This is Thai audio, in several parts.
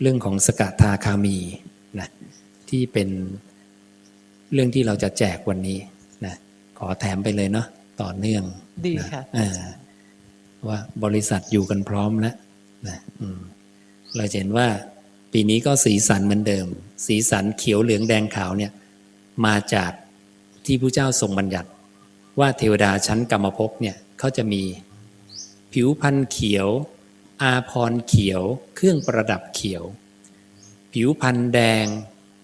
เรื่องของสกทาคามีนะที่เป็นเรื่องที่เราจะแจกวันนี้นะขอแถมไปเลยเนาะต่อเนื่องดีนะค่ะอ่าว่าบริษัทอยู่กันพร้อมแล้วนะอืมเราจะเห็นว่าปีนี้ก็สีสันเหมือนเดิม สีสันเขียวเหลืองแดงขาวเนี่ยมาจากที่ผู้เจ้าทรงบัญญัติ ว่าเทวดาชั้นกรรมภพเนี่ยเขาจะมีผิวพันธุ์เขียว อาพรเขียว เครื่องประดับเขียว ผิวพันธ์แดง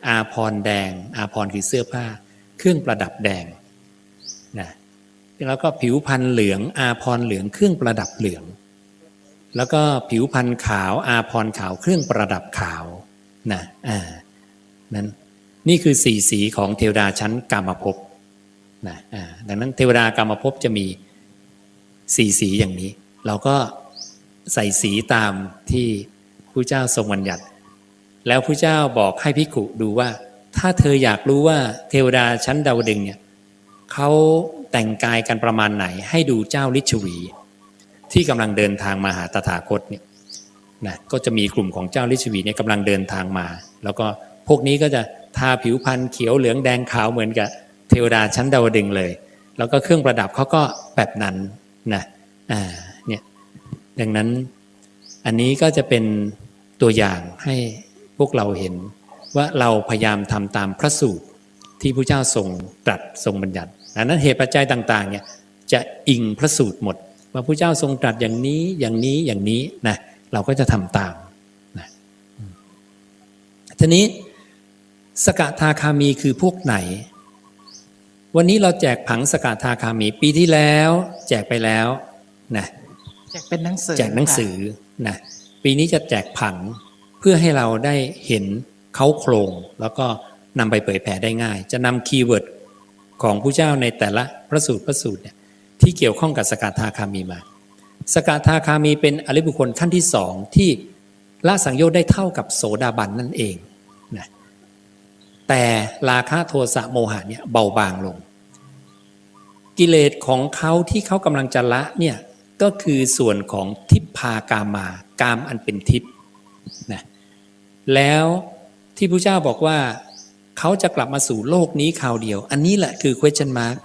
อาพรแดง อาพรคือเสื้อผ้า เครื่องประดับแดงนะแล้วก็ผิวพันธ์เหลือง อาพรเหลือง เครื่องประดับเหลือง แล้วก็ผิวพันธ์ขาว อาพรขาว เครื่องประดับขาวนะอ่านั้นนี่คือสีสีของเทวดาชั้นกามภพนะอ่าดังนั้นเทวดากามภพจะมีสีสีอย่างนี้ เราก็ ใส่สีตามที่ผู้เจ้าทรงบัญญัติ แล้วผู้เจ้าบอกให้พิขุดูว่า ถ้าเธออยากรู้ว่าเทวดาชั้นดาวดึงเนี่ยเขาแต่งกายกันประมาณไหน ให้ดูเจ้าลิชวี ที่กำลังเดินทางมาหาตถาคตเนี่ยนะก็จะมีกลุ่มของเจ้าลิชวีเนี่ยกำลังเดินทางมา แล้วก็พวกนี้ก็จะทาผิวพรรณเขียวเหลืองแดงขาวเหมือนกับเทวดาชั้นดาวดึงเลย แล้วก็เครื่องประดับเขาก็แบบนั้นนะอ่า ดังนั้นอันนี้ก็จะเป็นตัวอย่างให้พวกเราเห็นว่าเราพยายามทำตามพระสูตรที่พระเจ้าทรงตรัสทรงบัญญัติดังนั้นเหตุปัจจัยต่างๆเนี่ยจะอิงพระสูตรหมด ว่าพระเจ้าทรงตรัสอย่างนี้อย่างนี้อย่างนี้นะเราก็จะทำตามนะทีนี้สกทาคามีคือพวกไหน วันนี้เราแจกผังสกทาคามีปีที่แล้ว แจกไปแล้วนะ แจกเป็นหนังสือแจกหนังสือนะปีนี้จะแจกผังเพื่อให้เราได้เห็นเขาโครง แล้วก็นำไปเผยแผ่ได้ง่าย จะนำคีย์เวิร์ดของผู้เจ้าในแต่ละพระสูตรพระสูตรเนี่ยที่เกี่ยวข้องกับสกทาคามีมา สกทาคามีเป็นอริบุคคลขั้นที่สองที่ละสังโยชน์ได้เท่ากับโสดาบันนั่นเองนะแต่ราคะโทสะโมหะเนี่ยเบาบางลง กิเลสของเขาที่เขากำลังจะละเนี่ย ก็คือส่วนของทิพพากามากามอันเป็นทิพย์นะแล้วที่พระเจ้าบอกว่าเขาจะกลับมาสู่โลกนี้คราวเดียว อันนี้แหละคือ question mark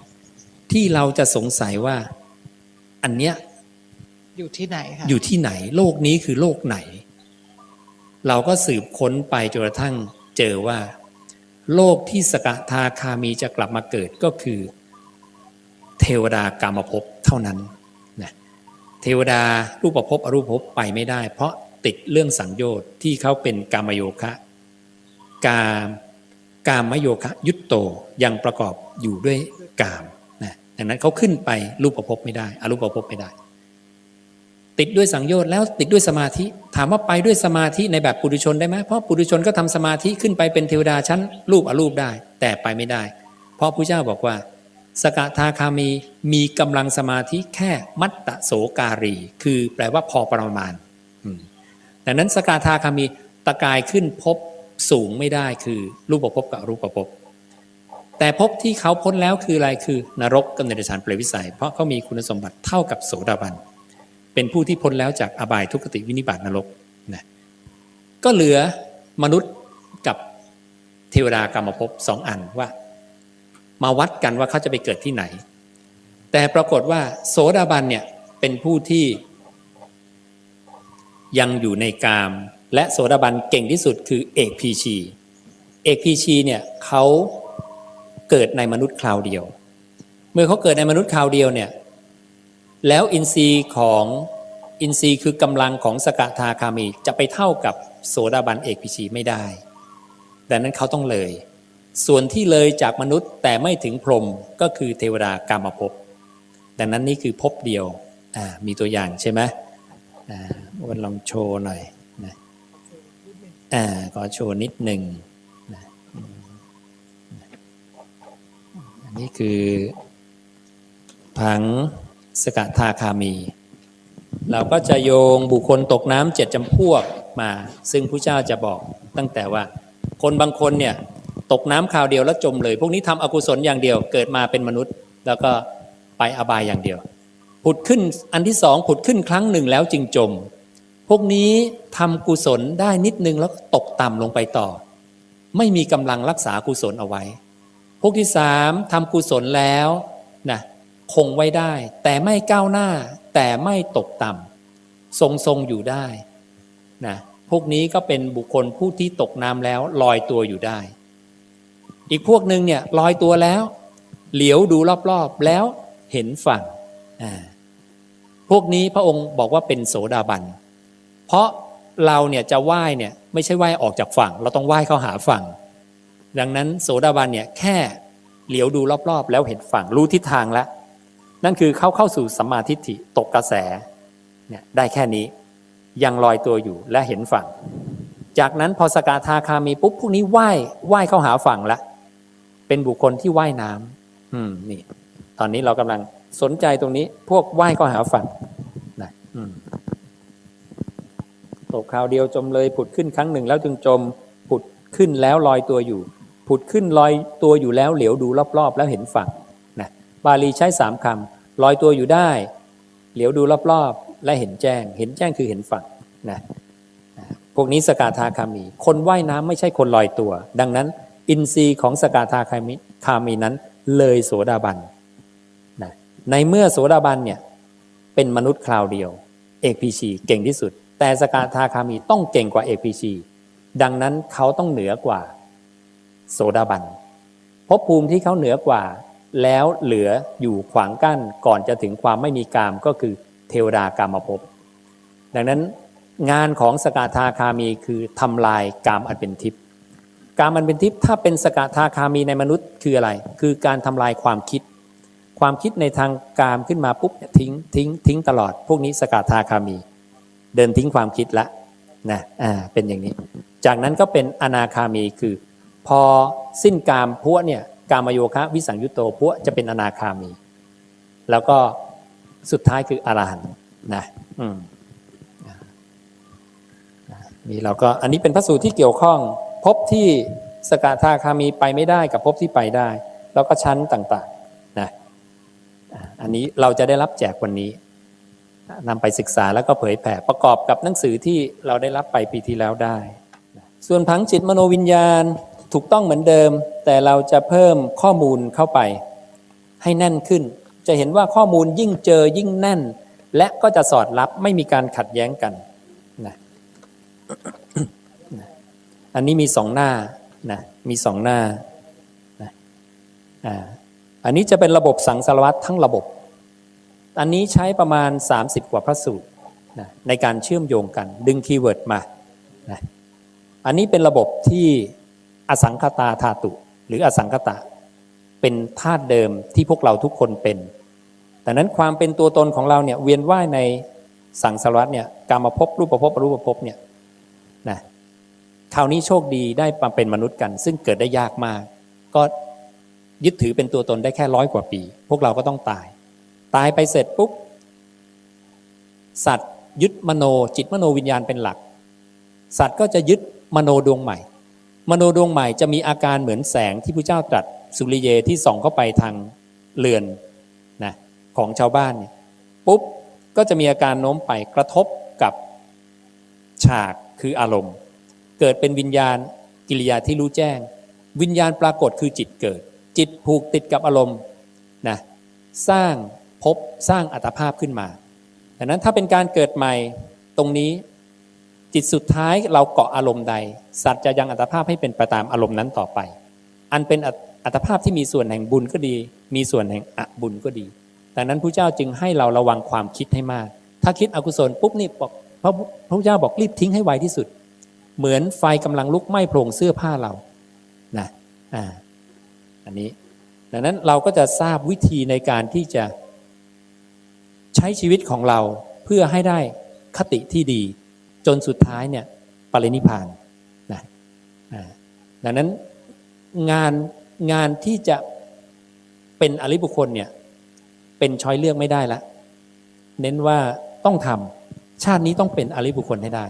ที่เราจะสงสัยว่า อันเนี้ยอยู่ที่ไหนคะอยู่ที่ไหน โลกนี้คือโลกไหน เราก็สืบค้นไปจนกระทั่งเจอว่า โลกที่สกทาคามีจะกลับมาเกิดก็คือ เทวดากามภพเท่านั้น เทวดารูปภพอรูปภพไปไม่ได้ เพราะติดเรื่องสังโยชน์ที่เขาเป็นกามโยคะ กามกามโยคะ ยุตโตยังประกอบอยู่ด้วยกามนะดังนั้นเขาขึ้นไปรูปภพไม่ได้อรูปภพไม่ได้ ติดด้วยสังโยชน์แล้วติดด้วยสมาธิ ถามว่าไปด้วยสมาธิในแบบปุถุชนได้ไหมเพราะปุถุชนก็ทำสมาธิขึ้นไปเป็นเทวดาชั้นรูปอรูปได้ แต่ไปไม่ได้ เพราะพระเจ้าบอกว่า สกทาคามีมีกำลังสมาธิแค่มัตตโสการี คือแปลว่าพอประมาณดังนั้นสกทาคามีตะกายขึ้นพบสูงไม่ได้คือรูปภพกับรูปภพแต่ภพที่เขาพ้นแล้วคืออะไรคือนรกกับเนรชานเปรตวิสัย เพราะเขามีคุณสมบัติเท่ากับโสดาบันเป็นผู้ที่พ้นแล้วจากอบายทุกติวินิบาตนรกนะก็เหลือมนุษย์กับเทวดากรรมภพสองอันว่า มาวัดกันว่าเขาจะไปเกิดที่ไหน แต่ปรากฏว่า โสดาบันเนี่ยเป็นผู้ที่ยังอยู่ในกาม และโสดาบันเก่งที่สุดคือเอกพีชี เอกพีชีเนี่ยเขาเกิดในมนุษย์คราวเดียว เมื่อเขาเกิดในมนุษย์คราวเดียวเนี่ยแล้วอินทรีย์ของอินทรีย์คือกำลังของสกทาคามีจะไปเท่ากับโสดาบันเอกพิชีไม่ได้ ดังนั้นเขาต้องเลย ส่วนที่เลยจากมนุษย์แต่ไม่ถึงพรหมก็คือเทวดากามภพดังนั้นนี่คือภพเดียวมีตัวอย่างใช่ไหมวันลองโชว์หน่อยนะอขอโชว์นิดหนึ่งนะอันนี้คือผังสกทาคามี เราก็จะโยงบุคคลตกน้ำเจ็ดจำพวกมา ซึ่งผู้เจ้าจะบอกตั้งแต่ว่าคนบางคนเนี่ย ตกน้ำคราวเดียวแล้วจมเลย พวกนี้ทำอกุศลอย่างเดียว เกิดมาเป็นมนุษย์ แล้วก็ไปอบายอย่างเดียว ผุดขึ้นอันที่สองผุดขึ้นครั้งหนึ่งแล้วจึงจม พวกนี้ทำกุศลได้นิดนึงแล้วตกต่ำลงไปต่อ ไม่มีกำลังรักษากุศลเอาไว้ พวกที่สามทำกุศลแล้วนะคงไว้ได้ แต่ไม่ก้าวหน้า แต่ไม่ตกต่ำทรงทรงอยู่ได้นะพวกนี้ก็เป็นบุคคลผู้ที่ตกน้ำแล้วลอยตัวอยู่ได้ อีกพวกหนึ่งเนี่ยลอยตัวแล้ว เหลียวดูรอบๆแล้วเห็นฝั่งพวกนี้พระองค์บอกว่าเป็นโสดาบัน เพราะเราเนี่ยจะว่ายเนี่ยไม่ใช่ว่ายออกจากฝั่ง เราต้องว่ายเข้าหาฝั่ง ดังนั้นโสดาบันเนี่ยแค่เหลียวดูรอบๆ แล้วเห็นฝั่งรู้ทิศทางแล้ว นั่นคือเข้าเข้าสู่สัมมาทิฏฐิตกกระแสเนี่ยได้แค่นี้ยังลอยตัวอยู่และเห็นฝั่ง จากนั้นพอสกาทาคามีปุ๊บพวกนี้ไหว่ายว่ายเข้าหาฝั่งละ เป็นบุคคลที่ว่ายน้ำอืม นี่ ตอนนี้เรากำลังสนใจตรงนี้ พวกว่ายเข้าหาฝั่งนะอืมตกคราวเดียวจมเลยผุดขึ้นครั้งหนึ่งแล้วจึงจมผุดขึ้นแล้วลอยตัวอยู่ ผุดขึ้นลอยตัวอยู่แล้วเหลียวดูรอบๆ แล้วเห็นฝั่งนะบาลีใช้สามคำลอยตัวอยู่ได้ เหลียวดูรอบๆ และเห็นแจ้ง เห็นแจ้งคือเห็นฝั่งนะนะพวกนี้สกาธาคามี คนว่ายน้ำไม่ใช่คนลอยตัว ดังนั้น อินทรีย์ของสกาธาคามีคามีนั้น เลยโสดาบันนะในเมื่อโสดาบันเนี่ยเป็นมนุษย์คราวเดียวเอกพีชีเก่งที่สุด แต่สกาทาคามีต้องเก่งกว่าเอกพีชีดังนั้นเขาต้องเหนือกว่าโสดาบันภพภูมิที่เขาเหนือกว่า แล้วเหลืออยู่ขวางกั้นก่อนจะถึงความไม่มีกามก็คือเทวดากามภพดังนั้นงานของสกาทาคามีคือทำลายกามอันเป็นทิพย์ การมันเป็นทิพย์ถ้าเป็นสกทาคามีในมนุษย์คืออะไร คือการทำลายความคิด ความคิดในทางกามขึ้นมาปุ๊บเนี่ยทิ้งทิ้งทิ้งตลอด พวกนี้สกทาคามี เดินทิ้งความคิดละนะอ่าเป็นอย่างนี้ จากนั้นก็เป็นอนาคามีคือ พอสิ้นกามพวเนี่ยกามโยคะวิสังยุตโตพวจะเป็นอนาคามี แล้วก็สุดท้ายคืออรหันต์นะอืมอ่าอ่านี่เราก็อันนี้เป็นพระสูตรที่เกี่ยวข้อง ที่สกทาคามีไปไม่ได้กับภพที่ไปได้ แล้วก็ชั้นต่างๆนะอันนี้เราจะได้รับแจกวันนี้นำไปศึกษาแล้วก็เผยแผ่ประกอบกับหนังสือที่เราได้รับไปปีที่แล้วได้ ส่วนผังจิตมโนวิญญาณถูกต้องเหมือนเดิม แต่เราจะเพิ่มข้อมูลเข้าไป ให้แน่นขึ้น จะเห็นว่าข้อมูลยิ่งเจอยิ่งแน่น และก็จะสอดรับไม่มีการขัดแย้งกันนะ อันนี้มีสองหน้านะมีสองหน้านะอ่าอันนี้จะเป็นระบบสังสารวัตรทั้งระบบ อันนี้ใช้ประมาณ 30 กว่าพระสูตรนะในการเชื่อมโยงกันดึงคีย์เวิร์ดมานะอันนี้เป็นระบบที่อสังคตาธาตุ หรืออสังคตะ เป็นธาตุเดิมที่พวกเราทุกคนเป็นดังนั้นความเป็นตัวตนของเราเนี่ยเวียนว่ายในสังสารวัตเนี่ยกรรมภพบรูปภพอรูปภพบเนี่ยนะ คราวนี้โชคดีได้มาเป็นมนุษย์กัน ซึ่งเกิดได้ยากมาก ก็ยึดถือเป็นตัวตนได้แค่ร้อยกว่าปี พวกเราก็ต้องตาย ตายไปเสร็จปุ๊บ สัตว์ ยึดมโนจิตมโนวิญญาณเป็นหลัก สัตว์ก็จะยึดมโนดวงใหม่ มโนดวงใหม่จะมีอาการเหมือนแสงที่พระเจ้าตรัสสุริเยที่ส่องเข้าไปทางเรือนนะของชาวบ้านเนี่ยปุ๊บก็จะมีอาการโน้มไปกระทบกับฉากคืออารมณ์ เกิดเป็นวิญญาณกิริยาที่รู้แจ้ง วิญญาณปรากฏคือจิตเกิด จิตผูกติดกับอารมณ์นะสร้างภพสร้างอัตภาพขึ้นมาดังนั้นถ้าเป็นการเกิดใหม่ตรงนี้ จิตสุดท้ายเราเกาะอารมณ์ใด สัตว์จะยังอัตภาพให้เป็นไปตามอารมณ์นั้นต่อไป อันเป็นอัตอัตภาพที่มีส่วนแห่งบุญก็ดี มีส่วนแห่งอบุญก็ดีดังนั้นพระเจ้าจึงให้เราระวังความคิดให้มาก ถ้าคิดอกุศลปุ๊บนี่บอกพระพระเจ้าบอกรีบทิ้งให้ไวที่สุด เหมือนไฟกำลังลุกไหม้โพรงเสื้อผ้าเรานะอ่าอันนี้ ดังนั้นเราก็จะทราบวิธีในการที่จะใช้ชีวิตของเราเพื่อให้ได้คติที่ดี จนสุดท้ายเนี่ยปรินิพานนะอ่าดังนั้นงานงานที่จะเป็นอริบุคคลเนี่ยเป็นช้อยเลือกไม่ได้ละ เน้นว่าต้องทำชาตินี้ต้องเป็นอริบุคคลให้ได้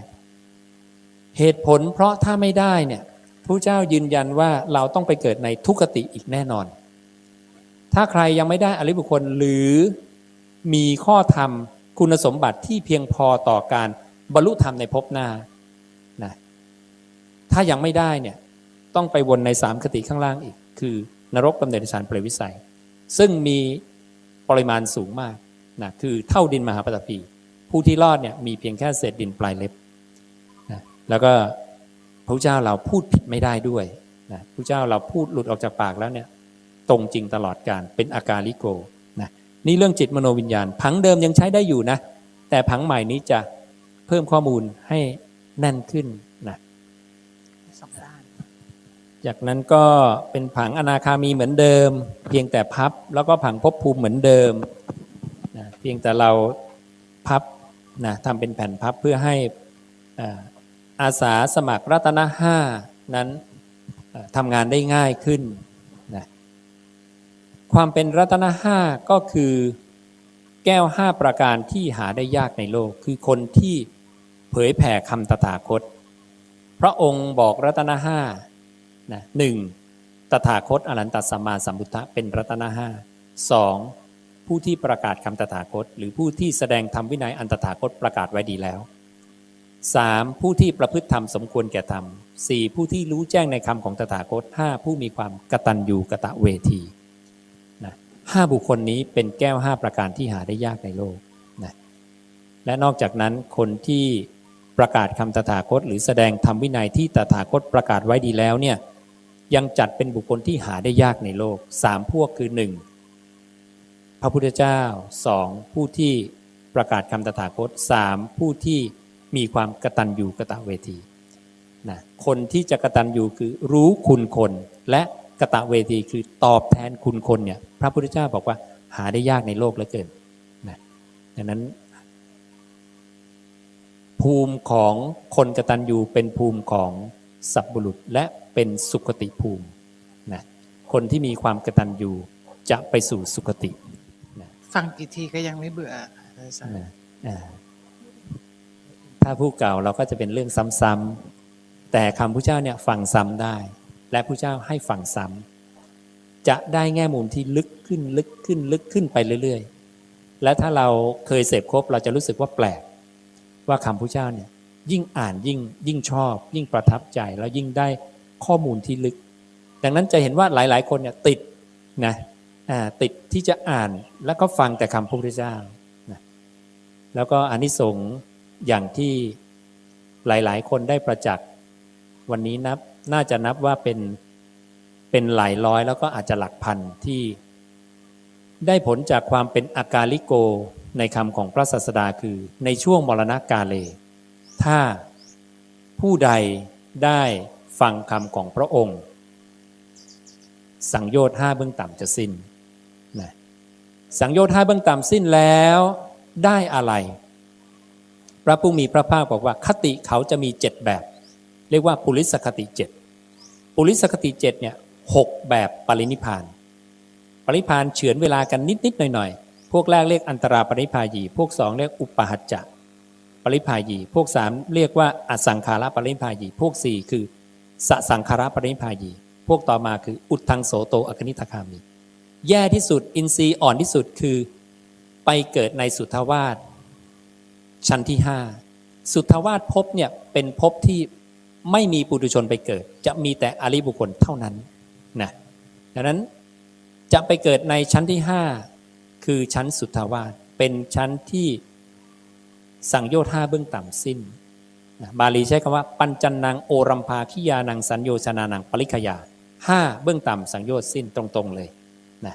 เหตุผลเพราะถ้าไม่ได้เนี่ยพระเจ้ายืนยันว่าเราต้องไปเกิดในทุกติอีกแน่นอน ถ้าใครยังไม่ได้อริบุคคลหรือมีข้อธรรมคุณสมบัติที่เพียงพอต่อการบรรลุธรรมในภพหน้านะถ้ายังไม่ได้เนี่ยต้องไปวนในสามคติข้างล่างอีก คือนรกกำเนิดสารเปรวิสัย ซึ่งมีปริมาณสูงมากนะคือเท่าดินมหาปฐพีผู้ที่รอดเนี่ยมีเพียงแค่เศษดินปลายเล็บ แล้วก็พระเจ้าเราพูดผิดไม่ได้ด้วยนะพระเจ้าเราพูดหลุดออกจากปากแล้วเนี่ยตรงจริงตลอดการเป็นอาการลิโกนะนี่เรื่องจิตมโนวิญญาณ ผังเดิมยังใช้ได้อยู่นะ แต่ผังใหม่นี้จะเพิ่มข้อมูลให้แน่นขึ้นนะจากนั้นก็เป็นผังอนาคามีเหมือนเดิม เพียงแต่พับแล้วก็ผังภพภูมิเหมือนเดิมนะเพียงแต่เราพับนะทำเป็นแผ่นพับเพื่อให้ อาสาสมัครรัตนห้านั้นทำงานได้ง่ายขึ้นนะความเป็นรัตนห้าก็คือแก้วห้าประการที่หาได้ยากในโลก คือคนที่เผยแผ่คำตถาคต พระองค์บอกรัตนห้านะหนึ่งตถาคตอรันตสัมมาสัมพุทธะเป็นรัตนห้าสองผู้ที่ประกาศคำตถาคต หรือผู้ที่แสดงธรรมวินัยอันตถาคตประกาศไว้ดีแล้ว สามผู้ที่ประพฤติธรรมสมควรแก่ธรรมสี่ผู้ที่รู้แจ้งในคำของตถาคตห้าผู้มีความกตัญญูกะตะเวทีนะห้าบุคคลนี้เป็นแก้วห้าประการที่หาได้ยากในโลกนะและนอกจากนั้นคนที่ประกาศคำตถาคต หรือแสดงธรรมวินัยที่ตถาคตประกาศไว้ดีแล้วเนี่ยยังจัดเป็นบุคคลที่หาได้ยากในโลกสามพวกคือหนึ่งพระพุทธเจ้าสองผู้ที่ประกาศคำตถาคตสามผู้ที่ มีความกตัญญูกะตะเวทีนะคนที่จะกตัญญูคือรู้คุณคน และกะตะเวทีคือตอบแทนคุณคนเนี่ยพระพุทธเจ้าบอกว่าหาได้ยากในโลกเหลือเกินนะดังนั้น ภูมิของคนกตัญญูเป็นภูมิของสัพบุรุษและเป็นสุขติภูมินะคนที่มีความกตัญญูจะไปสู่สุขตินะฟังกี่ทีก็ยังไม่เบื่ออาจารย์นะอ่า ถ้าผู้เก่าเราก็จะเป็นเรื่องซ้ำๆแต่คำพระเจ้าเนี่ยฟังซ้ำได้ และพระเจ้าให้ฟังซ้ำจะได้แง่มุมที่ลึกขึ้นลึกขึ้นลึกขึ้นไปเรื่อยๆ และถ้าเราเคยเสพครบเราจะรู้สึกว่าแปลก ว่าคำพระเจ้าเนี่ยยิ่งอ่านยิ่งยิ่งชอบ ยิ่งประทับใจแล้วยิ่งได้ข้อมูลที่ลึก ดังนั้นจะเห็นว่าหลายๆ คนเนี่ยติดนะติดที่จะอ่านแล้วก็ฟังแต่คำพระพุทธเจ้านะแล้วก็อานิสงส์ อย่างที่หลายๆ คนได้ประจักษ์วันนี้นับน่าจะนับว่าเป็นเป็นหลายร้อยแล้วก็อาจจะหลักพันที่ ได้ผลจากความเป็นอากาลิโกในคำของพระศาสดาคือในช่วงมรณกาเล ถ้าผู้ใดได้ฟังคำของพระองค์ สังโยชน์ห้าเบื้องต่ำจะสิ้นนะสังโยชน์ห้าเบื้องต่ำสิ้นแล้วได้อะไร พระผู้มีพระภาคบอกว่าคติเขาจะมีเจ็ดแบบ เรียกว่าปุริสคติเจ็ดปุริสคติเจ็ดเนี่ยหกแบบปรินิพาน ปรินิพานเฉือนเวลากันนิดๆหน่อยๆพวกแรกเรียกอันตราปรินิพายี พวกสองเรียกอุปหัจจะปรินิพายี พวกสามเรียกว่าอสังขาระปรินิพายี พวกสี่คือสสังขาระปรินิพายี พวกต่อมาคืออุดทังโสโตอคนิทคามี แย่ที่สุดอินทรีย์อ่อนที่สุดคือ ไปเกิดในสุทธาวาส ชั้นที่ห้าสุทธาวาสภพเนี่ยเป็นภพที่ไม่มีปุถุชนไปเกิด จะมีแต่อริบุคคลเท่านั้นนะดังนั้นจะไปเกิดในชั้นที่ห้าคือชั้นสุทธาวาสเป็นชั้นที่สังโยชน์ห้าเบื้องต่ำสิ้นนะบาลีใช้คำว่า ปัญจันนังโอรัมภาคิยานังสัญโยชนานังปริคยาห้าเบื้องต่ำสังโยชน์สิ้นตรง ๆ เลยนะ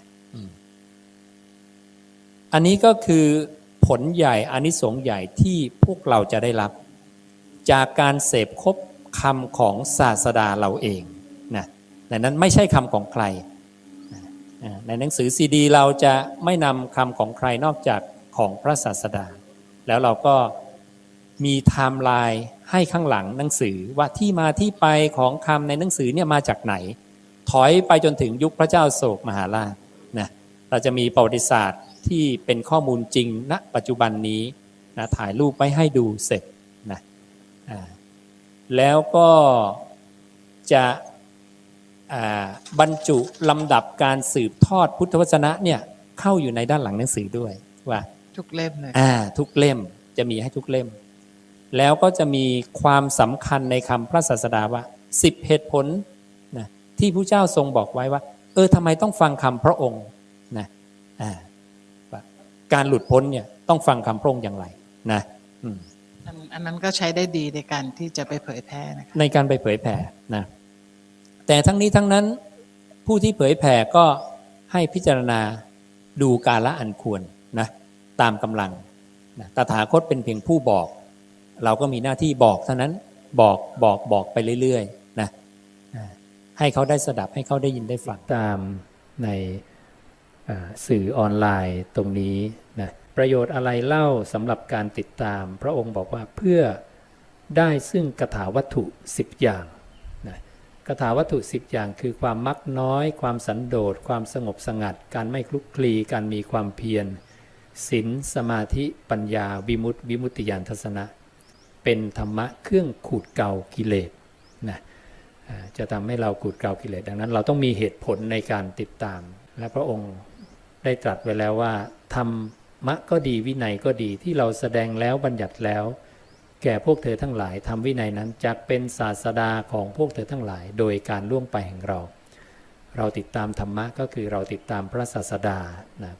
อันนี้ก็คือ ผลใหญ่อนิสงส์ใหญ่ที่พวกเราจะได้รับ จากการเสพคบคำของศาสดาเราเองนะดังนั้นไม่ใช่คำของใคร ในหนังสือซีดี เราจะไม่นำคำของใครนอกจากของพระศาสดา แล้วเราก็มีไทม์ไลน์ให้ข้างหลังหนังสือว่าที่มาที่ไปของคำในหนังสือเนี่ยมาจากไหน ถอยไปจนถึงยุคพระเจ้าโศกมหาราชนะเราจะมีประวัติศาสตร์ ที่เป็นข้อมูลจริงณปัจจุบันนี้นะถ่ายรูปไว้ให้ดูเสร็จนะอ่าแล้วก็จะอ่าบรรจุลำดับการสืบทอดพุทธวจนะเนี่ยเข้าอยู่ในด้านหลังหนังสือด้วยว่าทุกเล่มเลยอ่าทุกเล่มจะมีให้ทุกเล่ม แล้วก็จะมีความสำคัญในคำพระศาสดาว่าสิบเหตุผลนะที่ผู้เจ้าทรงบอกไว้ว่า เออทำไมต้องฟังคำพระองค์นะอ่าว่า การหลุดพ้นเนี่ยต้องฟังคำพระองค์อย่างไรนะอืมอันอันนั้นก็ใช้ได้ดีในการที่จะไปเผยแพร่นะคะในการไปเผยแผ่นะแต่ทั้งนี้ทั้งนั้นผู้ที่เผยแผ่ก็ให้พิจารณาดูกาละอันควรนะตามกำลังนะตถาคตเป็นเพียงผู้บอก เราก็มีหน้าที่บอกเท่านั้นบอกบอกบอกไปเรื่อยๆนะอ่าให้เขาได้สดับให้เขาได้ยินได้ฟังตามในอ่าสื่อออนไลน์ตรงนี้นะ ประโยชน์อะไรเล่าสำหรับการติดตาม พระองค์บอกว่าเพื่อได้ซึ่งกถาวัตถุ 10 อย่างนะกถาวัตถุ 10 อย่างคือความมักน้อย ความสันโดษ ความสงบสงัด การไม่คลุกคลี การมีความเพียรศีลสมาธิปัญญา วิมุตติวิมุตติญาณทัศนะ เป็นธรรมะเครื่องขูดเกลากิเลสนะจะทำให้เราขูดเกลากิเลสดังนั้น เราต้องมีเหตุผลในการติดตาม และพระองค์ได้ตรัสไว้แล้วว่าธรร มะก็ดีวินัยก็ดีที่เราแสดงแล้วบัญญัติแล้ว แก่พวกเธอทั้งหลายทำวินัยนั้นจะเป็นศาสดาของพวกเธอทั้งหลาย โดยการล่วงไปแห่งเรา เราติดตามธรรมะก็คือเราติดตามพระศาสดานะ